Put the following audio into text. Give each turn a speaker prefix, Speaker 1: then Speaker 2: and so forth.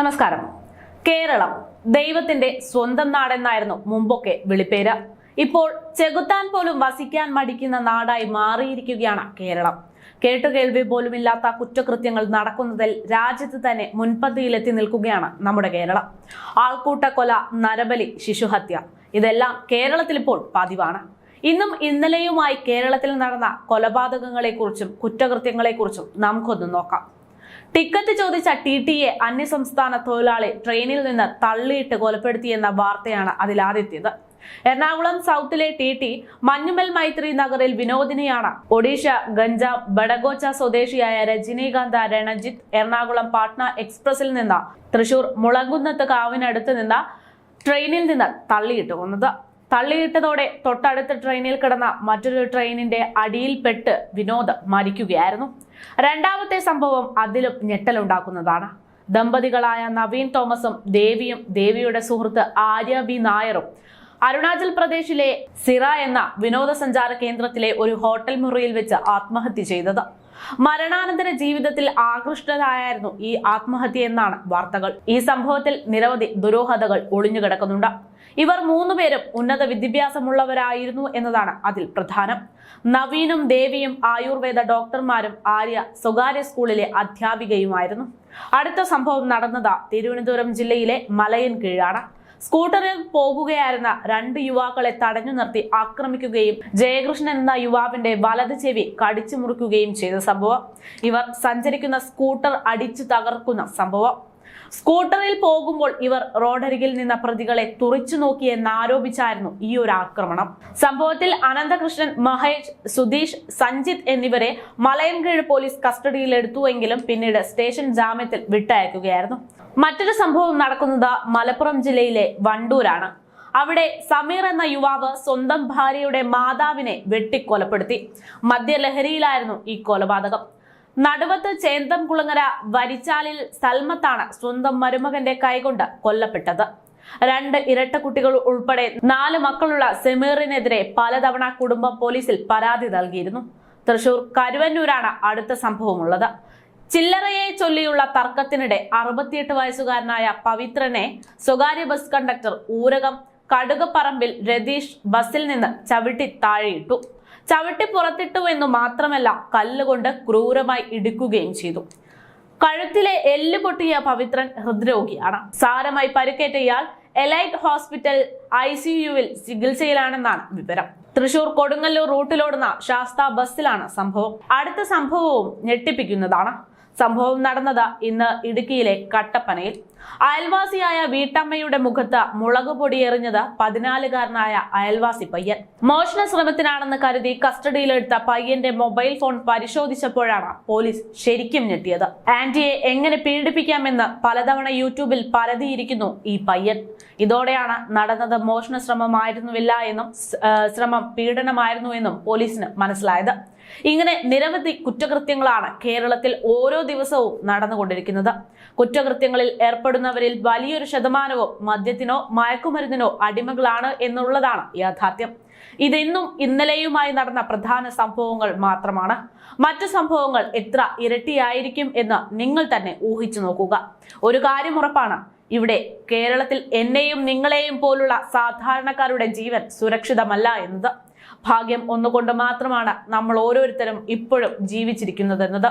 Speaker 1: നമസ്കാരം. കേരളം ദൈവത്തിന്റെ സ്വന്തം നാടെന്നായിരുന്നു മുമ്പൊക്കെ വിളിപ്പേര്. ഇപ്പോൾ ചെകുത്താൻ പോലും വസിക്കാൻ മടിക്കുന്ന നാടായി മാറിയിരിക്കുകയാണ് കേരളം. കേട്ടുകേൾവി പോലുമില്ലാത്ത കുറ്റകൃത്യങ്ങൾ നടക്കുന്നതിൽ രാജ്യത്ത് തന്നെ മുൻപന്തിയിലെത്തി നിൽക്കുകയാണ് നമ്മുടെ കേരളം. ആൾക്കൂട്ടക്കൊല നരബലി ശിശുഹത്യ ഇതെല്ലാം കേരളത്തിൽ ഇപ്പോൾ പതിവാണ്. ഇന്നും ഇന്നലെയുമായി കേരളത്തിൽ നടന്ന കൊലപാതകങ്ങളെക്കുറിച്ചും കുറ്റകൃത്യങ്ങളെക്കുറിച്ചും നമുക്കൊന്ന് നോക്കാം. ടിക്കറ്റ് ചോദിച്ച ടി ടി എ അന്യസംസ്ഥാന തൊഴിലാളി ട്രെയിനിൽ നിന്ന് തള്ളിയിട്ട് കൊലപ്പെടുത്തിയെന്ന വാർത്തയാണ് അതിലാദ്യത്തേത് എറണാകുളം സൗത്തിലെ ടി ടി മഞ്ഞുമൽ മൈത്രി നഗറിൽ വിനോദിനിയാണ്. ഒഡീഷ ഗഞ്ചാം ബഡഗോച്ച സ്വദേശിയായ രജനീകാന്ത രണജിത്ത് എറണാകുളം പാട്ന എക്സ്പ്രസിൽ നിന്ന് തൃശൂർ മുളങ്കുന്നത്ത് കാവിനടുത്ത് നിന്ന് ട്രെയിനിൽ നിന്ന് തള്ളിയിട്ട് കൊന്നത്. തള്ളിയിട്ടതോടെ തൊട്ടടുത്ത ട്രെയിനിൽ കിടന്ന മറ്റൊരു ട്രെയിനിന്റെ അടിയിൽപ്പെട്ട് വിനോദ് മരിക്കുകയായിരുന്നു. രണ്ടാമത്തെ സംഭവം അതിലും ഞെട്ടലുണ്ടാക്കുന്നതാണ്. ദമ്പതികളായ നവീൻ തോമസും ദേവിയും ദേവിയുടെ സുഹൃത്ത് ആര്യ ബി നായറും അരുണാചൽ പ്രദേശിലെ സിറ എന്ന വിനോദസഞ്ചാര കേന്ദ്രത്തിലെ ഒരു ഹോട്ടൽ മുറിയിൽ വെച്ച് ആത്മഹത്യ ചെയ്തത്. മരണാനന്തര ജീവിതത്തിൽ ആകൃഷ്ടരായിരുന്നു ഈ ആത്മഹത്യ എന്നാണ് വാർത്തകൾ. ഈ സംഭവത്തിൽ നിരവധി ദുരൂഹതകൾ ഒളിഞ്ഞുകിടക്കുന്നുണ്ട് ഇവർ മൂന്നുപേരും ഉന്നത വിദ്യാഭ്യാസമുള്ളവരായിരുന്നു എന്നതാണ് അതിൽ പ്രധാനം. നവീനും ദേവിയും ആയുർവേദ ഡോക്ടർമാരും ആര്യ സ്വകാര്യ സ്കൂളിലെ അധ്യാപികയുമായിരുന്നു. അടുത്ത സംഭവം നടന്നത് തിരുവനന്തപുരം ജില്ലയിലെ മലയൻ കീഴാണ് സ്കൂട്ടറിൽ പോകുകയായിരുന്ന രണ്ട് യുവാക്കളെ തടഞ്ഞു നിർത്തി ആക്രമിക്കുകയും ജയകൃഷ്ണൻ എന്ന യുവാവിന്റെ വലത് ചെവി കടിച്ചു മുറിക്കുകയും ചെയ്ത സംഭവം. ഇവർ സഞ്ചരിക്കുന്ന സ്കൂട്ടർ അടിച്ചു തകർക്കുന്ന സംഭവം. സ്കൂട്ടറിൽ പോകുമ്പോൾ ഇവർ റോഡരികിൽ നിന്ന പ്രതികളെ തുറച്ചു നോക്കിയെന്ന് ആരോപിച്ചായിരുന്നു ഈ ഒരു ആക്രമണം. സംഭവത്തിൽ അനന്തകൃഷ്ണൻ മഹേഷ് സുധീഷ് സഞ്ജിത്ത് എന്നിവരെ മലയൻകീഴ് പോലീസ് കസ്റ്റഡിയിലെടുത്തുവെങ്കിലും പിന്നീട് സ്റ്റേഷൻ ജാമ്യത്തിൽ വിട്ടയക്കുകയായിരുന്നു. മറ്റൊരു സംഭവം നടക്കുന്നത് മലപ്പുറം ജില്ലയിലെ വണ്ടൂരാണ്. അവിടെ സമീർ എന്ന യുവാവ് സ്വന്തം ഭാര്യയുടെ മാതാവിനെ വെട്ടിക്കൊലപ്പെടുത്തി. മദ്യലഹരിയിലായിരുന്നു ഈ കൊലപാതകം. നടുവത്ത് ചേന്തംകുളങ്ങര വരിച്ചാലിൽ സൽമത്താണ് സ്വന്തം മരുമകന്റെ കൈകൊണ്ട് കൊല്ലപ്പെട്ടത്. രണ്ട് ഇരട്ട കുട്ടികൾ ഉൾപ്പെടെ നാല് മക്കളുള്ള സെമീറിനെതിരെ പലതവണ കുടുംബം പോലീസിൽ പരാതി നൽകിയിരുന്നു. തൃശൂർ കരുവന്നൂരാണ് അടുത്ത സംഭവമുള്ളത്. ചില്ലറയെ ചൊല്ലിയുള്ള തർക്കത്തിനിടെ അറുപത്തിയെട്ട് വയസ്സുകാരനായ പവിത്രനെ സ്വകാര്യ ബസ് കണ്ടക്ടർ ഊരകം കടുകപ്പറമ്പിൽ രതീഷ് ബസ്സിൽ നിന്ന് ചവിട്ടി താഴെയിട്ടു. ചവിട്ടി പുറത്തിട്ടു എന്ന് മാത്രമല്ല കല്ലുകൊണ്ട് ക്രൂരമായി ഇടിക്കുകയും ചെയ്തു. കഴുത്തിലെ എല്ല് പൊട്ടിയ പവിത്രൻ ഹൃദ്രോഗിയാണ്. സാരമായി പരിക്കേറ്റ ഇയാൾ എലൈറ്റ് ഹോസ്പിറ്റൽ ഐ സി യുവിൽ ചികിത്സയിലാണെന്നാണ് വിവരം. തൃശൂർ കൊടുങ്ങല്ലൂർ റൂട്ടിലോടുന്ന ശാസ്ത ബസ്സിലാണ് സംഭവം. അടുത്ത സംഭവവും ഞെട്ടിപ്പിക്കുന്നതാണ്. സംഭവം നടന്നത് ഇന്ന് ഇടുക്കിയിലെ കട്ടപ്പനയിൽ. അയൽവാസിയായ വീട്ടമ്മയുടെ മുഖത്ത് മുളക് പൊടി എറിഞ്ഞത് പതിനാലുകാരനായ അയൽവാസി പയ്യൻ. മോഷണ ശ്രമത്തിനാണെന്ന് കരുതി കസ്റ്റഡിയിലെടുത്ത പയ്യന്റെ മൊബൈൽ ഫോൺ പരിശോധിച്ചപ്പോഴാണ് പോലീസ് ശരിക്കും ഞെട്ടിയത്. ആന്റിയെ എങ്ങനെ പീഡിപ്പിക്കാമെന്ന് പലതവണ യൂട്യൂബിൽ പരതിയിരിക്കുന്നു ഈ പയ്യൻ. ഇതോടെയാണ് നടന്നത് മോഷണ ശ്രമമായിരുന്നുവില്ല എന്നും ശ്രമം പീഡനമായിരുന്നു എന്നും പോലീസിന് മനസ്സിലായത്. ഇങ്ങനെ നിരവധി കുറ്റകൃത്യങ്ങളാണ് കേരളത്തിൽ ഓരോ ദിവസവും നടന്നുകൊണ്ടിരിക്കുന്നത്. കുറ്റകൃത്യങ്ങളിൽ ഏർപ്പെടുന്നവരിൽ വലിയൊരു ശതമാനവും മദ്യത്തിനോ മയക്കുമരുന്നിനോ അടിമകളാണ് എന്നുള്ളതാണ് യാഥാർത്ഥ്യം. ഇതെന്നും ഇന്നലെയുമായി നടന്ന പ്രധാന സംഭവങ്ങൾ മാത്രമാണ്. മറ്റു സംഭവങ്ങൾ എത്ര ഇരട്ടിയായിരിക്കും എന്ന് നിങ്ങൾ തന്നെ ഊഹിച്ചു നോക്കുക. ഒരു കാര്യം ഉറപ്പാണ്. ഇവിടെ കേരളത്തിൽ എന്നെയും നിങ്ങളെയും പോലുള്ള സാധാരണക്കാരുടെ ജീവൻ സുരക്ഷിതമല്ല എന്നത്. ഭാഗ്യം ഒന്നുകൊണ്ട് മാത്രമാണ് നമ്മൾ ഓരോരുത്തരും ഇപ്പോഴും ജീവിച്ചിരിക്കുന്നതെന്നത്.